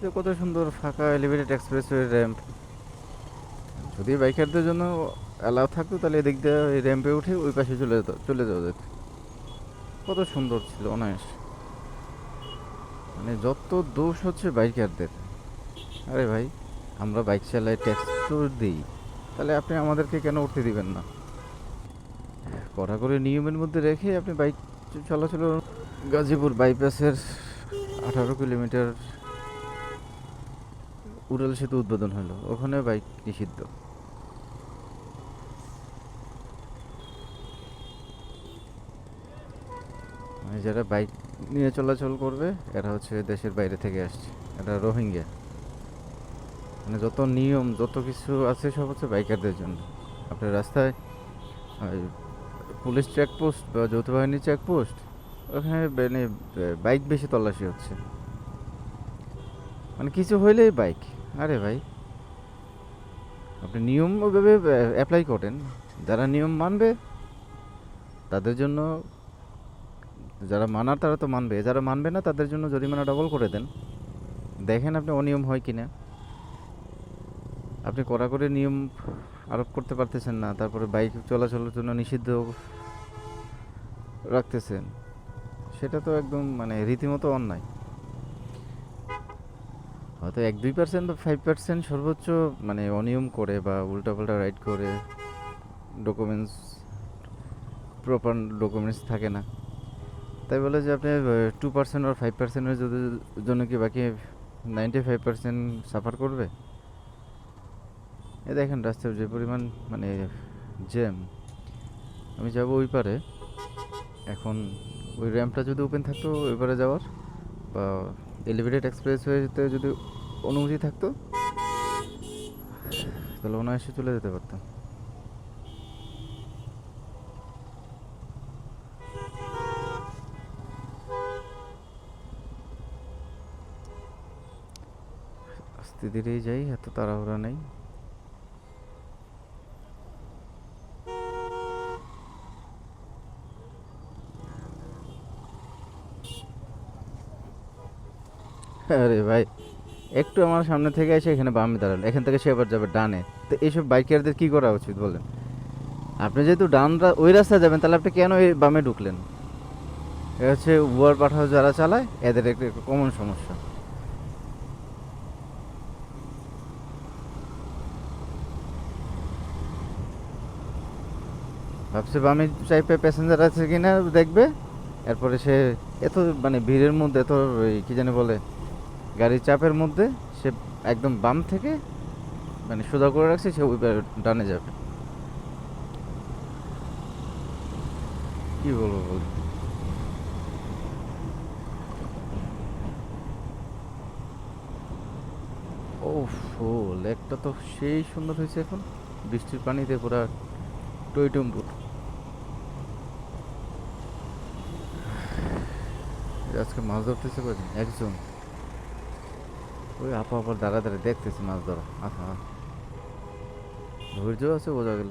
কত সুন্দর ফাঁকা এলিভেটেড এক্সপ্রেসওয়ে র্যাম্প যদি বাইকারদের জন্য অ্যালাউ থাকতো, তাহলে এদিক দিয়ে এই র্যাম্পে উঠে ওই পাশে চলে যেত চলে যাওয়া যেত। কত সুন্দর ছিল অনায়াস। মানে যত দোষ হচ্ছে বাইকারদের। আরে ভাই, আমরা বাইক চালাই ট্যাক্স তো দিই। তাহলে আপনি আমাদেরকে কেন উঠতে দিবেন না? কড়া করে নিয়মের মধ্যে রেখে আপনি বাইক চলাচল গাজীপুর বাইপাসের আঠারো কিলোমিটার উড়াল সেতু উদ্বোধন হলো। ওখানে বাইক নিষিদ্ধ। মানে যারা বাইক নিয়ে চলাচল করবে, এরা হচ্ছে দেশের বাইরে থেকে আসছে। এরা রোহিঙ্গা। মানে যত নিয়ম, যত কিছু আছে, সব হচ্ছে বাইকারদের জন্য। আপনার রাস্তায় পুলিশ চেকপোস্ট বা যৌথ বাহিনী চেকপোস্ট ওখানে মানে বাইক বেশি তল্লাশি হচ্ছে। মানে কিছু হইলেই বাইক। আরে ভাই, আপনি নিয়ম ওইভাবে অ্যাপ্লাই করেন। যারা নিয়ম মানবে, তাদের জন্য যারা মানার, তারা তো মানবে। যারা মানবে না, তাদের জন্য জরিমানা ডবল করে দেন। দেখেন আপনি অনিয়ম হয় কি না আপনি কড়া করে নিয়ম আরোপ করতে পারতেছেন না, তারপরে বাইক চলাচলের জন্য নিষিদ্ধ রাখতেছেন। সেটা তো একদম মানে রীতিমতো অন্যায়। হয়তো এক দুই পার্সেন্ট বা ফাইভ পার্সেন্ট সর্বোচ্চ মানে অনিয়ম করে বা উল্টাপাল্টা রাইড করে ডকুমেন্টস প্রপার ডকুমেন্টস থাকে না। তাই বলে যে আপনি টু পার্সেন্ট আর ফাইভ পার্সেন্টের জন্য কি বাকি নাইনটি ফাইভ পার্সেন্ট সাফার করবে? এ দেখেন রাস্তার যে পরিমাণ মানে জ্যাম আমি যাব ওই পারে। এখন ওই র্যাম্পটা যদি ওপেন থাকতো ওই পারে যাওয়ার। বা এলিভেটেড এক্সপ্রেসওয়েতে যদি অনুমতি থাকতো, তাহলে অনায়াসে চলে যেতে পারতাম। আস্তে ধীরেই যাই, এত তাড়াহুড়া নেই। আরে ভাই, একটু আমার সামনে থেকে এসে এখানে বামে দাঁড়াল। এখান থেকে সে আবার যাবে ডানে। তো এইসব বাইকারদের কি করা উচিত বলেন? আপনি যেহেতু ডান ওই রাস্তায় যাবেন, তাহলে আপনি কেন এই বামে ঢুকলেন? এ হচ্ছে উবার পাঠাও যারা চালায়, এদের একটা কমন সমস্যা। ভাবছে বামে চাইপে প্যাসেঞ্জার আছে কিনা দেখবে। এরপরে সে এত মানে ভিড়ের মধ্যে এত কি জানি বলে গাড়ির চাপের মধ্যে সে একদম বাম থেকে মানে সোজা করে রাখছে, সে ডানে যাবে। কি বলব বল? ও লেকটা তো সেই সুন্দর হয়েছে এখন। বৃষ্টির পানিতে পুরা টইটুম্বুর আজকে মাছ ধরতেছে কজন একজন। ওই আপা আবার দাঁড়া দাঁড়া দেখতেছি মাছ ধরা। আচ্ছা ধৈর্য আছে বোঝা গেল।